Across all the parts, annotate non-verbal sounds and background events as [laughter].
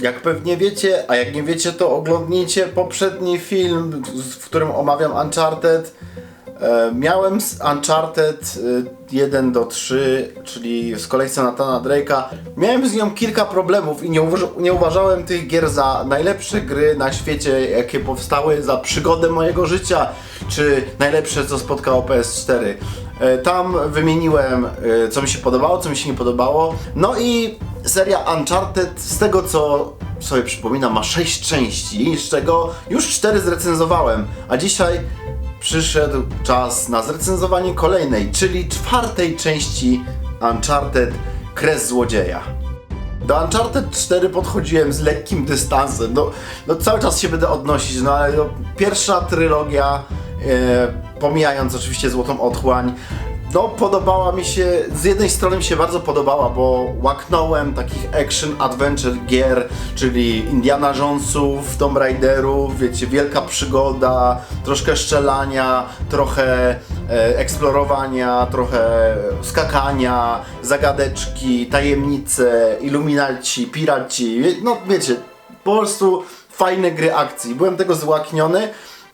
Jak pewnie wiecie, a jak nie wiecie, to oglądnijcie poprzedni film, w którym omawiam Uncharted. E, miałem z Uncharted e, 1 do 3, czyli z kolekcją Nathana Drake'a. Miałem z nią kilka problemów i nie, nie uważałem tych gier za najlepsze gry na świecie, jakie powstały, za przygodę mojego życia, czy najlepsze, co spotkało PS4. E, Tam wymieniłem, e, co mi się podobało, co mi się nie podobało. No i seria Uncharted, z tego co sobie przypominam, ma 6 części, z czego już 4 zrecenzowałem, a dzisiaj przyszedł czas na zrecenzowanie kolejnej, czyli czwartej części Uncharted Kres Złodzieja. Do Uncharted 4 podchodziłem z lekkim dystansem. No, no cały czas się będę odnosić, no ale no, pierwsza trylogia, e, pomijając oczywiście Złotą Otchłań, no podobała mi się, z jednej strony mi się bardzo podobała, bo łaknąłem takich action adventure gier, czyli Indiana Jonesów, Tomb Raiderów, wiecie, wielka przygoda, troszkę szczelania, trochę e, eksplorowania, trochę skakania, zagadeczki, tajemnice, iluminaci, piraci, no wiecie, po prostu fajne gry akcji. Byłem tego złakniony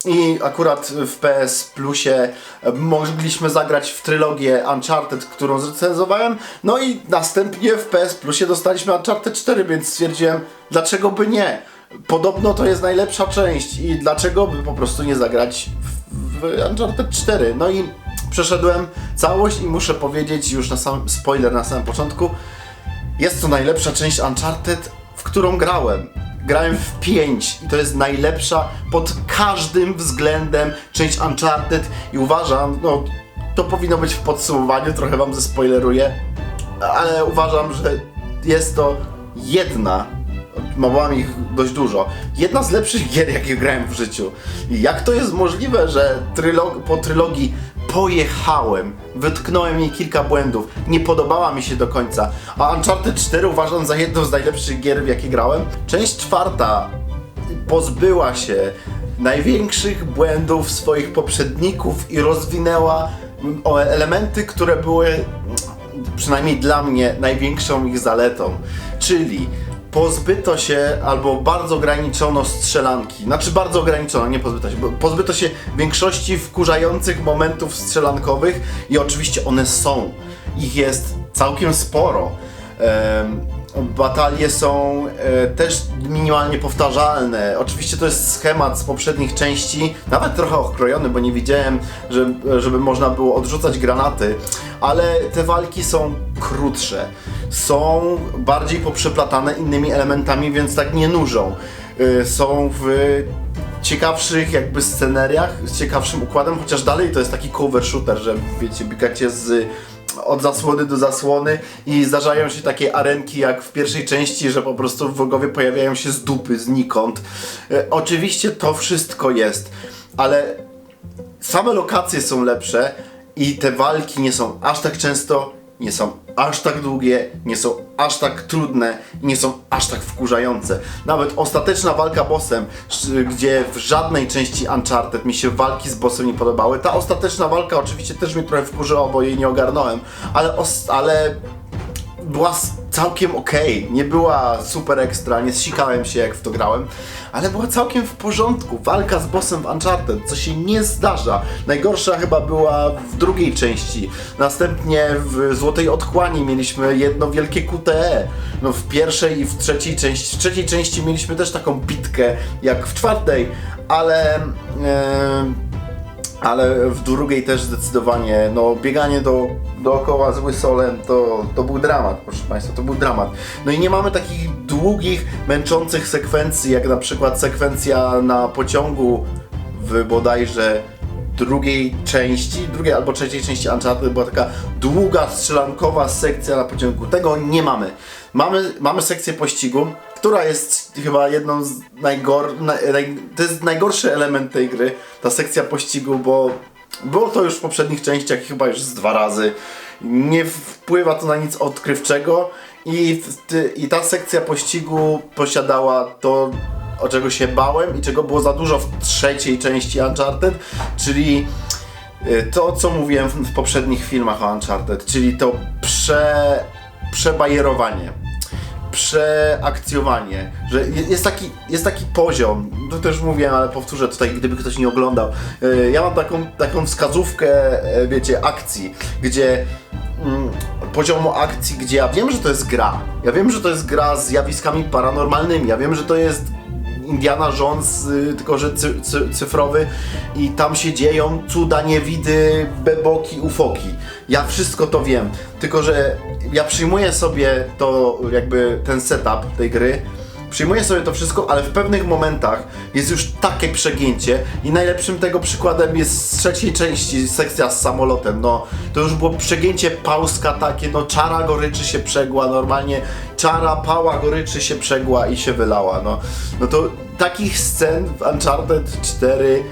i akurat w PS Plusie mogliśmy zagrać w trylogię Uncharted, którą zrecenzowałem. No i następnie w PS Plusie dostaliśmy Uncharted 4, więc stwierdziłem, dlaczego by nie? Podobno to jest najlepsza część i dlaczego by po prostu nie zagrać w, w Uncharted 4? No i przeszedłem całość i muszę powiedzieć już na sam spoiler na samym początku, jest to najlepsza część Uncharted, w którą grałem. Grałem w 5 i to jest najlepsza pod każdym względem część Uncharted i uważam, no to powinno być w podsumowaniu, trochę wam zespoileruję, ale uważam, że jest to jedna, mam ich dość dużo, jedna z lepszych gier, jakie grałem w życiu. I jak to jest możliwe, że trylog- po trylogii pojechałem, wytknąłem jej kilka błędów, nie podobała mi się do końca, a Uncharted 4 uważam za jedną z najlepszych gier, w jakie grałem. Część czwarta pozbyła się największych błędów swoich poprzedników i rozwinęła mm, elementy, które były mm, przynajmniej dla mnie największą ich zaletą. Czyli pozbyto się albo bardzo ograniczono strzelanki. Znaczy bardzo ograniczono, nie pozbyto się. Pozbyto się większości wkurzających momentów strzelankowych i oczywiście one są. Ich jest całkiem sporo. Batalie są e, też minimalnie powtarzalne. Oczywiście to jest schemat z poprzednich części, nawet trochę okrojony, bo nie widziałem, że, żeby można było odrzucać granaty, ale te walki są krótsze. Są bardziej poprzeplatane innymi elementami, więc tak nie nużą. E, są w ciekawszych jakby sceneriach, z ciekawszym układem, chociaż dalej to jest taki cover shooter, że wiecie, biegacie z od zasłony do zasłony i zdarzają się takie arenki jak w pierwszej części, że po prostu wrogowie pojawiają się z dupy, znikąd. E, oczywiście to wszystko jest, ale same lokacje są lepsze i te walki nie są aż tak często, nie są aż tak długie, nie są aż tak trudne i nie są aż tak wkurzające. Nawet ostateczna walka bossem, gdzie w żadnej części Uncharted mi się walki z bossem nie podobały. Ta ostateczna walka oczywiście też mnie trochę wkurzyła, bo jej nie ogarnąłem, ale, ale była całkiem okej, nie była super ekstra, nie zsikałem się jak w to grałem, ale była całkiem w porządku. Walka z bossem w Uncharted, co się nie zdarza. Najgorsza chyba była w drugiej części. Następnie w Złotej Otchłani mieliśmy jedno wielkie QTE. No w pierwszej i w trzeciej części. W trzeciej części mieliśmy też taką bitkę jak w czwartej, ale... em, ale w drugiej też zdecydowanie, no bieganie do, dookoła z łysolem to, to był dramat, proszę Państwa, to był dramat. No i nie mamy takich długich, męczących sekwencji, jak na przykład sekwencja na pociągu w bodajże drugiej części, drugiej albo trzeciej części Uncharted była taka długa, strzelankowa sekcja na pociągu. Tego nie mamy. Mamy, mamy sekcję pościgu, która jest chyba jedną z najgor... Naj, naj, to jest najgorszy element tej gry, ta sekcja pościgu, bo było to już w poprzednich częściach chyba już z dwa razy. Nie wpływa to na nic odkrywczego i, ty, i ta sekcja pościgu posiadała to, o czego się bałem i czego było za dużo w trzeciej części Uncharted, czyli y, to, co mówiłem w, w poprzednich filmach o Uncharted, czyli to prze, przebajerowanie, przeakcjowanie, że je- jest taki, jest taki poziom, to też mówiłem, ale powtórzę tutaj, gdyby ktoś nie oglądał. E, Ja mam taką, taką wskazówkę, e, wiecie, akcji, gdzie mm, poziomu akcji, gdzie ja wiem, że to jest gra. Ja wiem, że to jest gra z zjawiskami paranormalnymi. Ja wiem, że to jest Indiana Jones, y, tylko że cy, cy, cyfrowy i tam się dzieją cuda, niewidy, beboki, ufoki. Ja wszystko to wiem, tylko że ja przyjmuję sobie to, jakby ten setup tej gry, Przyjmuję sobie to wszystko, ale w pewnych momentach jest już takie przegięcie i najlepszym tego przykładem jest z trzeciej części sekcja z samolotem. No, to już było przegięcie Pauska takie, no czara goryczy się przegła, normalnie czara pała goryczy się przegła i się wylała. No, no to takich scen w Uncharted 4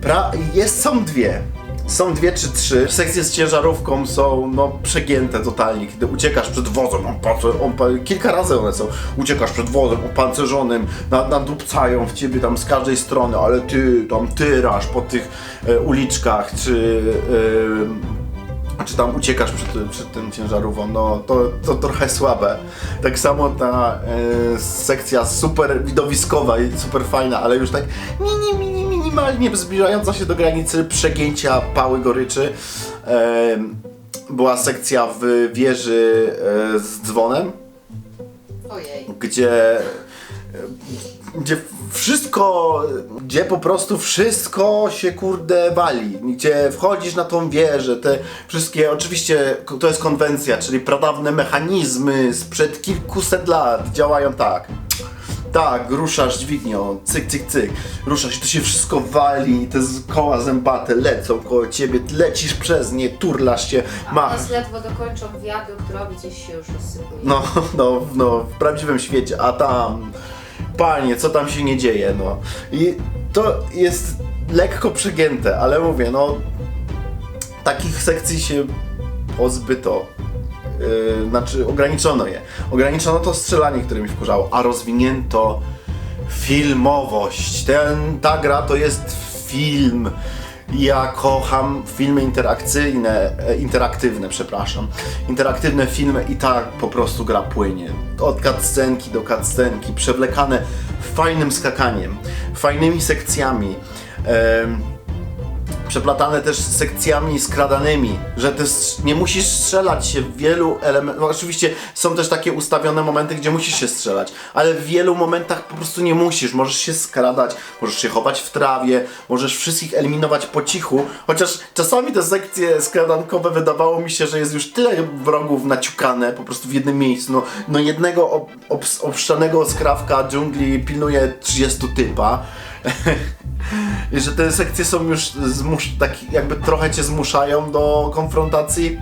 Pra jest, są dwie. Są dwie czy trzy. Sekcje z ciężarówką są no, przegięte totalnie, kiedy uciekasz przed wozem, on, on, pa- kilka razy one są, uciekasz przed wozem opancerzonym, na, nadupcają w ciebie tam z każdej strony, ale ty tam tyrasz po tych e, uliczkach, czy e, czy tam uciekasz przed, przed tym ciężarówką, no to, to trochę słabe. Tak samo ta e, sekcja super widowiskowa i super fajna, ale już tak mini, mini, minimalnie zbliżająca się do granicy przegięcia pały goryczy. Była sekcja w wieży e, z dzwonem, Ojej. gdzie gdzie wszystko, gdzie po prostu wszystko się kurde wali, gdzie wchodzisz na tą wieżę, te wszystkie, oczywiście to jest konwencja, czyli pradawne mechanizmy sprzed kilkuset lat działają tak. Tak, ruszasz dźwignią, cyk, cyk, cyk, ruszasz i to się wszystko wali, te koła zębate lecą koło ciebie, lecisz przez nie, turlasz się, A machasz. nas ledwo dokończą wiadukt robić, gdzieś się już rozsypuje. No, no, no, w prawdziwym świecie, a tam, panie, co tam się nie dzieje, no. I to jest lekko przegięte, ale mówię, no, takich sekcji się pozbyto. Yy, znaczy, ograniczono je. Ograniczono to strzelanie, które mi wkurzało, a rozwinięto filmowość. Ten, ta gra to jest film. Ja kocham filmy interakcyjne, e, interaktywne, przepraszam. Interaktywne filmy i tak po prostu gra płynie. Od cutscenki do cutscenki, przewlekane fajnym skakaniem, fajnymi sekcjami. Em, przeplatane też sekcjami skradanymi, że ty nie musisz strzelać się w wielu elementach. Oczywiście są też takie ustawione momenty, gdzie musisz się strzelać, ale w wielu momentach po prostu nie musisz. Możesz się skradać, możesz się chować w trawie, możesz wszystkich eliminować po cichu, chociaż czasami te sekcje skradankowe wydawało mi się, że jest już tyle wrogów naciukane po prostu w jednym miejscu. No, no jednego ob, skrawka dżungli pilnuje 30 typa. [laughs] I że te sekcje są już zmusz, tak jakby trochę cię zmuszają do konfrontacji.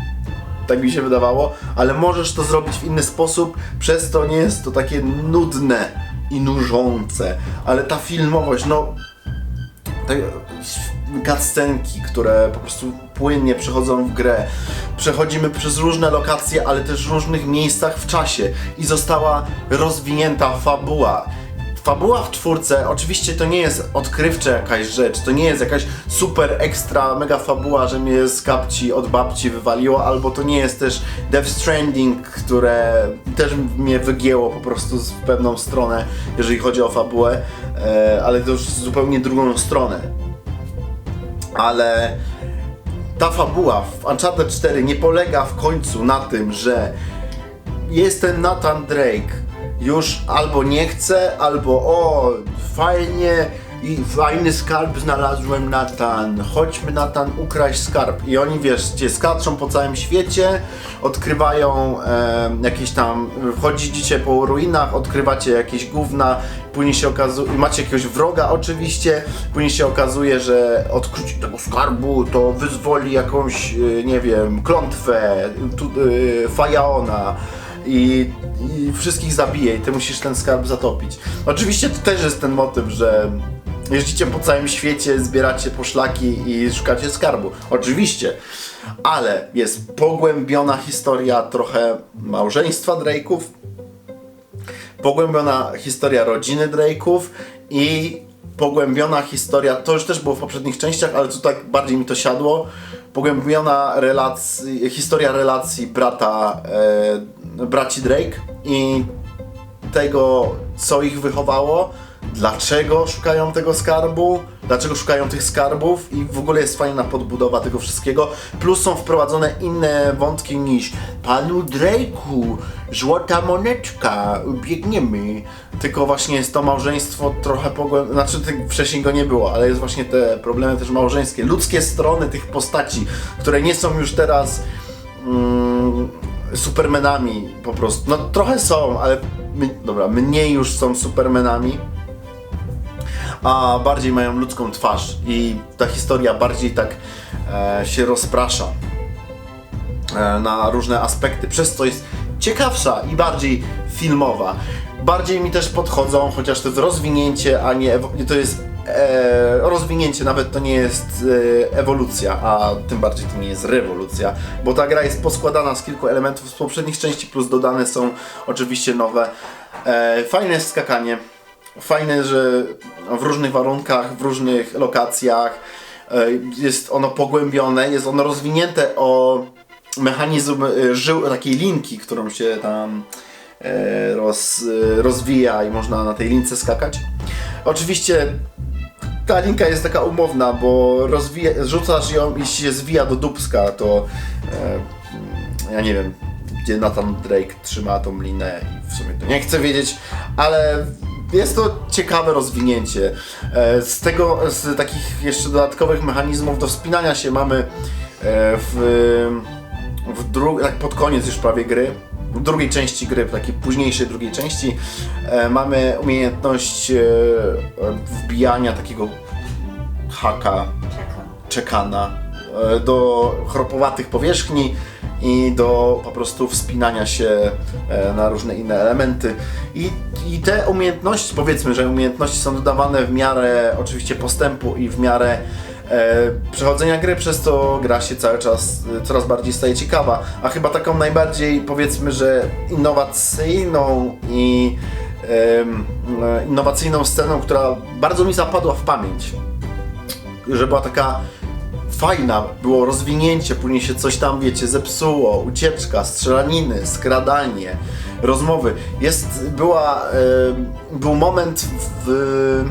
Tak mi się wydawało, ale możesz to zrobić w inny sposób, przez to nie jest to takie nudne i nużące. Ale ta filmowość, no. Te cutscenki, które po prostu płynnie przechodzą w grę. Przechodzimy przez różne lokacje, ale też w różnych miejscach w czasie i została rozwinięta fabuła. Fabuła w czwórce, oczywiście to nie jest odkrywcza jakaś rzecz, to nie jest jakaś super ekstra, mega fabuła, że mnie z kapci od babci wywaliło, albo to nie jest też Death Stranding, które też mnie wygięło po prostu w pewną stronę, jeżeli chodzi o fabułę, e, ale to już zupełnie drugą stronę. Ale ta fabuła w Uncharted 4 nie polega w końcu na tym, że jest ten Nathan Drake. Już albo nie chce, albo o, fajnie i fajny skarb znalazłem Nathan. Chodźmy Nathan ukraść skarb. I oni wiesz, cię skaczą po całym świecie, odkrywają e, jakieś tam, wchodzicie po ruinach, odkrywacie jakieś gówna, później się okazuje, macie jakiegoś wroga oczywiście, później się okazuje, że odkrycie tego skarbu to wyzwoli jakąś, e, nie wiem, klątwę, tu, e, Fajaona i, i wszystkich zabije i ty musisz ten skarb zatopić. Oczywiście to też jest ten motyw, że jeździcie po całym świecie, zbieracie poszlaki i szukacie skarbu. Oczywiście, ale jest pogłębiona historia trochę małżeństwa Drake'ów, pogłębiona historia rodziny Drake'ów i pogłębiona historia, to już też było w poprzednich częściach, ale tu tak bardziej mi to siadło. Pogłębiona relacji, historia relacji brata, e, braci Drake i tego, co ich wychowało, dlaczego szukają tego skarbu, dlaczego szukają tych skarbów i w ogóle jest fajna podbudowa tego wszystkiego. Plus są wprowadzone inne wątki niż Panu Drake'u, złota moneczka, biegniemy. Tylko właśnie jest to małżeństwo trochę pogłębione, znaczy wcześniej go nie było, ale jest właśnie te problemy też małżeńskie, ludzkie strony tych postaci, które nie są już teraz mm, supermenami po prostu. No trochę są, ale my, dobra, mniej już są supermenami, a bardziej mają ludzką twarz i ta historia bardziej tak e, się rozprasza e, na różne aspekty, przez co jest ciekawsza i bardziej filmowa. Bardziej mi też podchodzą, chociaż to jest rozwinięcie, a nie to jest e, rozwinięcie, nawet to nie jest e, ewolucja, a tym bardziej to nie jest rewolucja, bo ta gra jest poskładana z kilku elementów z poprzednich części, plus dodane są oczywiście nowe. E, fajne skakanie, fajne, że w różnych warunkach, w różnych lokacjach e, jest ono pogłębione, jest ono rozwinięte o mechanizm e, żył, takiej linki, którą się tam e, roz, rozwija i można na tej lince skakać. Oczywiście ta linka jest taka umowna, bo rozwija, rzucasz ją i się zwija do dubska, to ja nie wiem, gdzie Nathan Drake trzyma tą linę i w sumie to nie chcę wiedzieć, ale jest to ciekawe rozwinięcie. E, Z tego, z takich jeszcze dodatkowych mechanizmów do wspinania się mamy e, w, w dru- tak pod koniec już prawie gry, w drugiej części gry, w takiej późniejszej drugiej części, e, mamy umiejętność wbijania takiego haka czekana do chropowatych powierzchni i do po prostu wspinania się e, na różne inne elementy. I, I te umiejętności, powiedzmy, że umiejętności są dodawane w miarę oczywiście postępu i w miarę e, przechodzenia gry, przez to gra się cały czas e, coraz bardziej staje ciekawa. A chyba taką najbardziej powiedzmy, że innowacyjną i e, innowacyjną sceną, która bardzo mi zapadła w pamięć że była taka fajna, było rozwinięcie, później się coś tam, wiecie, zepsuło, ucieczka, strzelaniny, skradanie, rozmowy. Jest, była, e, był moment w,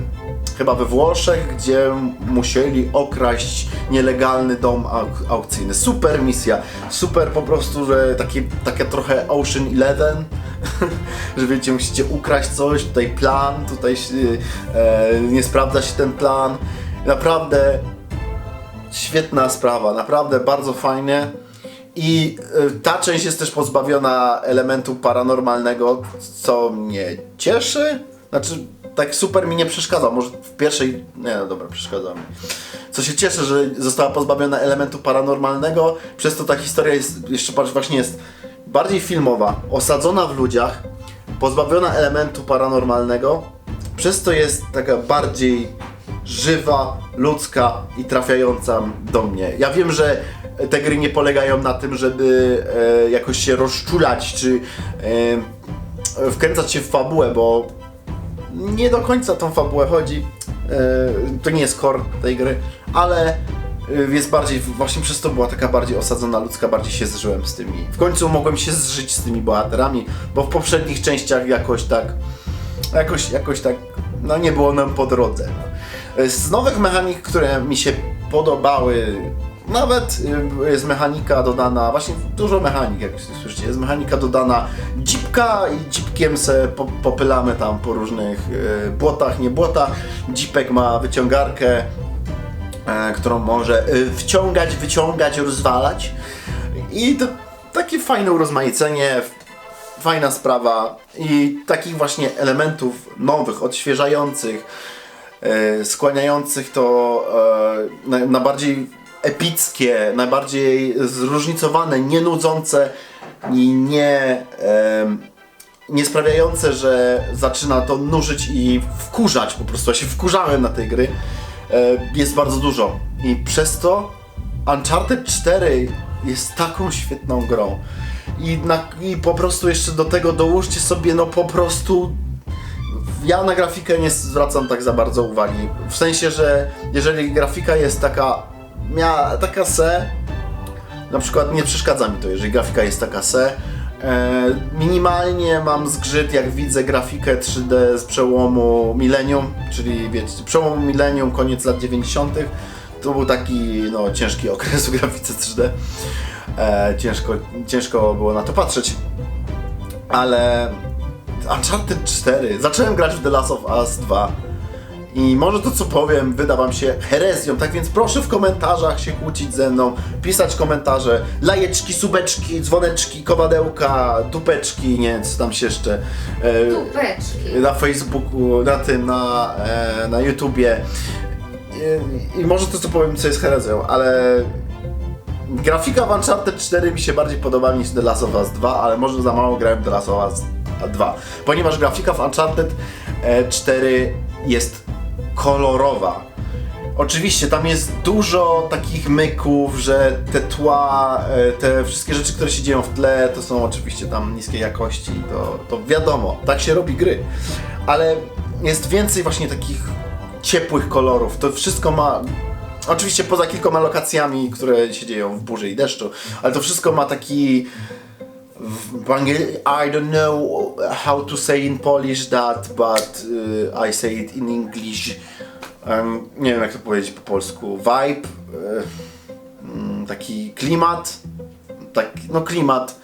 chyba we Włoszech, gdzie musieli okraść nielegalny dom auk- aukcyjny. Super misja, super po prostu, że takie, takie trochę Ocean Eleven, [laughs] że wiecie, musicie ukraść coś, tutaj plan, tutaj e, nie sprawdza się ten plan. Naprawdę świetna sprawa, naprawdę bardzo fajnie. I y, ta część jest też pozbawiona elementu paranormalnego, co mnie cieszy. Znaczy, tak super mi nie przeszkadza. Może w pierwszej. Nie, no dobra, przeszkadza mi. Co się cieszę, że została pozbawiona elementu paranormalnego, przez to ta historia jest jeszcze bardziej właśnie jest bardziej filmowa, osadzona w ludziach, pozbawiona elementu paranormalnego, przez to jest taka bardziej żywa, ludzka i trafiająca do mnie. Ja wiem, że te gry nie polegają na tym, żeby e, jakoś się rozczulać, czy e, wkręcać się w fabułę, bo nie do końca tą fabułę chodzi. E, to nie jest core tej gry, ale e, jest bardziej, właśnie przez to była taka bardziej osadzona ludzka, bardziej się zżyłem z tymi. W końcu mogłem się zżyć z tymi bohaterami, bo w poprzednich częściach jakoś tak, jakoś, jakoś tak, no nie było nam po drodze. Z nowych mechanik, które mi się podobały, nawet y, jest mechanika dodana, właśnie dużo mechanik, jak słyszycie, jest mechanika dodana dzipka i dzipkiem se po, popylamy tam po różnych y, błotach, nie błotach. Dzipek ma wyciągarkę, e, którą może wciągać, wyciągać, rozwalać. I to takie fajne urozmaicenie, fajna sprawa i takich właśnie elementów nowych, odświeżających, e, skłaniających to e, na, na bardziej epickie, najbardziej zróżnicowane, nie nudzące i nie, em, nie sprawiające, że zaczyna to nużyć i wkurzać po prostu. Ja się wkurzałem na tej gry. E, jest bardzo dużo i przez to Uncharted 4 jest taką świetną grą. I, na, I po prostu jeszcze do tego dołóżcie sobie no po prostu ja na grafikę nie zwracam tak za bardzo uwagi. W sensie, że jeżeli grafika jest taka, miała taka se, na przykład nie przeszkadza mi to, jeżeli grafika jest taka se. E, minimalnie mam zgrzyt, jak widzę grafikę 3D z przełomu milenium, czyli wiecie, przełomu milenium, koniec lat 90. To był taki no, ciężki [laughs] okres w grafice 3D. E, ciężko, ciężko było na to patrzeć. Ale Uncharted 4. Zacząłem grać w The Last of Us 2. I może to co powiem wyda wam się herezją, tak więc proszę w komentarzach się kłócić ze mną, pisać komentarze, lajeczki, subeczki, dzwoneczki, kowadełka, dupeczki, nie wiem co tam się jeszcze e, Tupeczki. na Facebooku, na tym, na, e, na YouTubie. I, I może to co powiem co jest herezją, ale grafika w Uncharted 4 mi się bardziej podoba niż The Last of Us 2, ale może za mało grałem w The Last of Us 2, ponieważ grafika w Uncharted e, 4 jest kolorowa. Oczywiście tam jest dużo takich myków, że te tła, e, te wszystkie rzeczy, które się dzieją w tle, to są oczywiście tam niskiej jakości, to, to wiadomo, tak się robi gry. Ale jest więcej właśnie takich ciepłych kolorów. To wszystko ma. Oczywiście poza kilkoma lokacjami, które się dzieją w burzy i deszczu, ale to wszystko ma taki. I don't know how to say in Polish that, but uh, I say it in English. Um, nie wiem jak to powiedzieć po polsku. Vibe, e, mm, taki klimat, tak, no klimat,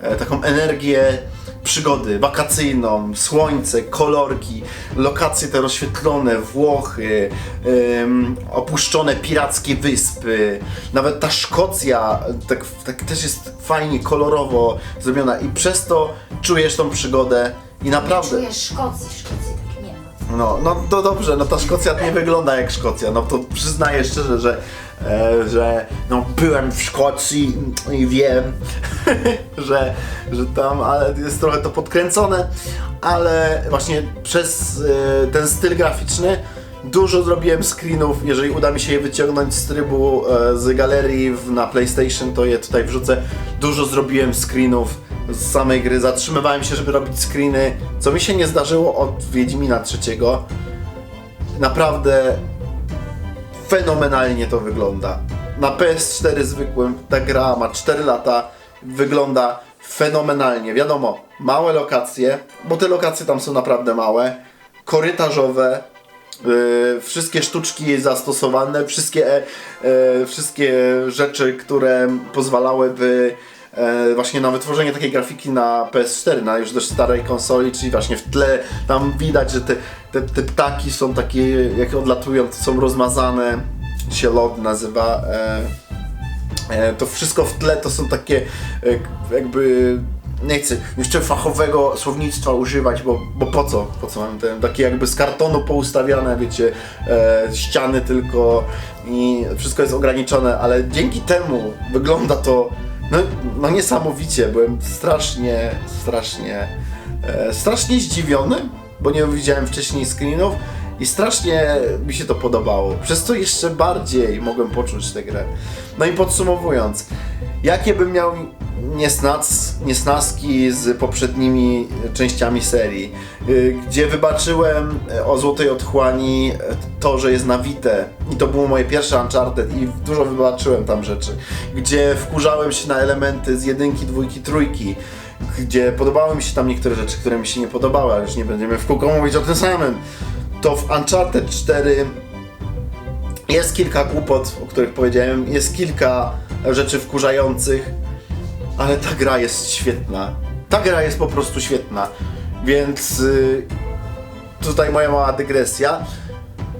e, taką energię przygody wakacyjną, słońce, kolorki, lokacje te rozświetlone, Włochy, em, opuszczone pirackie wyspy, nawet ta Szkocja tak, tak też jest fajnie, kolorowo zrobiona i przez to czujesz tą przygodę i naprawdę... Czuję Szkocji, Szkocji tak nie ma. No, no to dobrze, no ta Szkocja nie wygląda jak Szkocja, no to przyznaję szczerze, że, że no byłem w Szkocji i wiem, [laughs] że, że tam, ale jest trochę to podkręcone, ale właśnie przez e, ten styl graficzny dużo zrobiłem screenów, jeżeli uda mi się je wyciągnąć z trybu e, z galerii na PlayStation, to je tutaj wrzucę. Dużo zrobiłem screenów z samej gry, zatrzymywałem się, żeby robić screeny, co mi się nie zdarzyło od Wiedźmina trzeciego. Naprawdę fenomenalnie to wygląda. Na PS4 zwykłym ta gra ma 4 lata, wygląda fenomenalnie. Wiadomo, małe lokacje, bo te lokacje tam są naprawdę małe, korytarzowe, yy, wszystkie sztuczki zastosowane, wszystkie, e, wszystkie rzeczy, które pozwalałyby właśnie na wytworzenie takiej grafiki na PS4, na już dość starej konsoli, czyli właśnie w tle tam widać, że te, te, te ptaki są takie, jak odlatują, to są rozmazane, się LOD nazywa. E, e, to wszystko w tle to są takie e, jakby nie chcę jeszcze fachowego słownictwa używać, bo, bo po co? Po co mam ten takie jakby z kartonu poustawiane, wiecie, e, ściany tylko i wszystko jest ograniczone, ale dzięki temu wygląda to no, no niesamowicie. Byłem strasznie, strasznie, e, strasznie zdziwiony, bo nie widziałem wcześniej screenów i strasznie mi się to podobało. Przez to jeszcze bardziej mogłem poczuć tę grę. No i podsumowując, jakie bym miał niesnac, niesnaski z poprzednimi częściami serii, y, gdzie wybaczyłem e, o Złotej Otchłani e, to, że jest nawite. I to było moje pierwsze Uncharted i dużo wybaczyłem tam rzeczy, gdzie wkurzałem się na elementy z jedynki, dwójki, trójki, gdzie podobały mi się tam niektóre rzeczy, które mi się nie podobały, ale już nie będziemy w kółko mówić o tym samym. To w Uncharted 4 jest kilka głupot, o których powiedziałem, jest kilka rzeczy wkurzających, ale ta gra jest świetna. Ta gra jest po prostu świetna. Więc y, tutaj moja mała dygresja.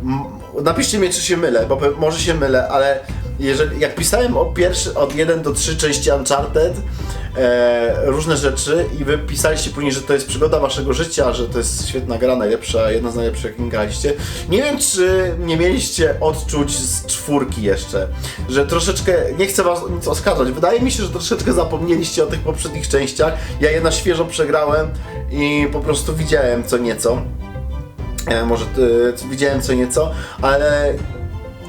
M- Napiszcie mi, czy się mylę, bo może się mylę, ale jeżeli, jak pisałem o pierwszy, od 1 do 3 części Uncharted, e, różne rzeczy i wy pisaliście później, że to jest przygoda waszego życia, że to jest świetna gra, najlepsza, jedna z najlepszych, jaką graliście. Nie wiem, czy nie mieliście odczuć z czwórki jeszcze, że troszeczkę, nie chcę was nic oskarżać, wydaje mi się, że troszeczkę zapomnieliście o tych poprzednich częściach. Ja je na świeżo przegrałem i po prostu widziałem co nieco. E, może e, widziałem co nieco, ale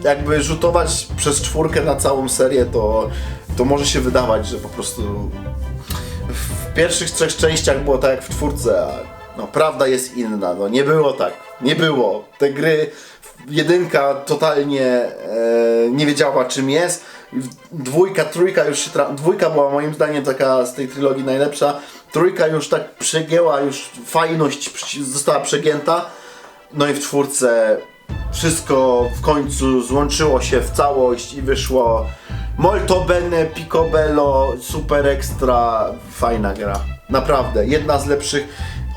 jakby rzutować przez czwórkę na całą serię, to, to może się wydawać, że po prostu w pierwszych trzech częściach było tak jak w czwórce, a No, prawda jest inna, no nie było tak, nie było. Te gry, jedynka totalnie e, nie wiedziała czym jest, dwójka, trójka już się, dwójka była moim zdaniem taka z tej trylogii najlepsza, trójka już tak przegięła, już fajność została przegięta, no i w czwórce wszystko w końcu złączyło się w całość i wyszło molto bene, picobello, super extra, fajna gra. Naprawdę, jedna z lepszych.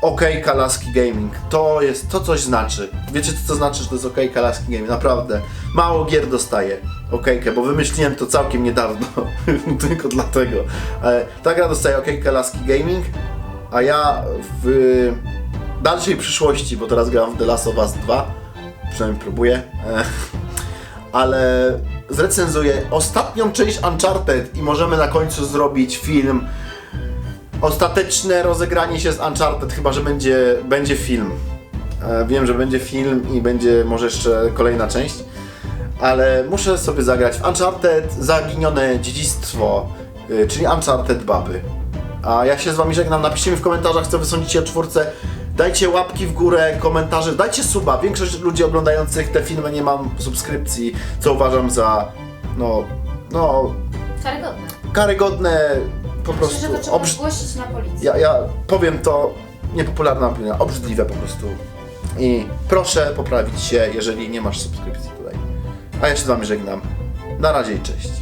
OK Kalaski Gaming. To jest, to coś znaczy. Wiecie co to znaczy, że to jest OK Kalaski Gaming? Naprawdę. Mało gier dostaję. Okejkę, bo wymyśliłem to całkiem niedawno. [laughs] Tylko dlatego. Ale ta gra dostaje OK Kalaski Gaming, a ja w dalszej przyszłości, bo teraz gram w The Last of Us 2, przynajmniej próbuję, e, ale zrecenzuję ostatnią część Uncharted i możemy na końcu zrobić film. Ostateczne rozegranie się z Uncharted, chyba że będzie, będzie film. E, Wiem, że będzie film i będzie może jeszcze kolejna część, ale muszę sobie zagrać w Uncharted Zaginione Dziedzictwo, y, czyli Uncharted Baby. A ja się z wami żegnam, napiszcie mi w komentarzach, co wy sądzicie o czwórce. Dajcie łapki w górę, komentarze, dajcie suba. Większość ludzi oglądających te filmy nie mam subskrypcji, co uważam za, no, no, Karygodne. karygodne, po Myślę, prostu. że to trzeba zgłosić na policję. Ja, ja powiem to, niepopularna opinia, obrzydliwe po prostu. I proszę poprawić się, jeżeli nie masz subskrypcji tutaj. A ja się z wami żegnam. Na razie i cześć.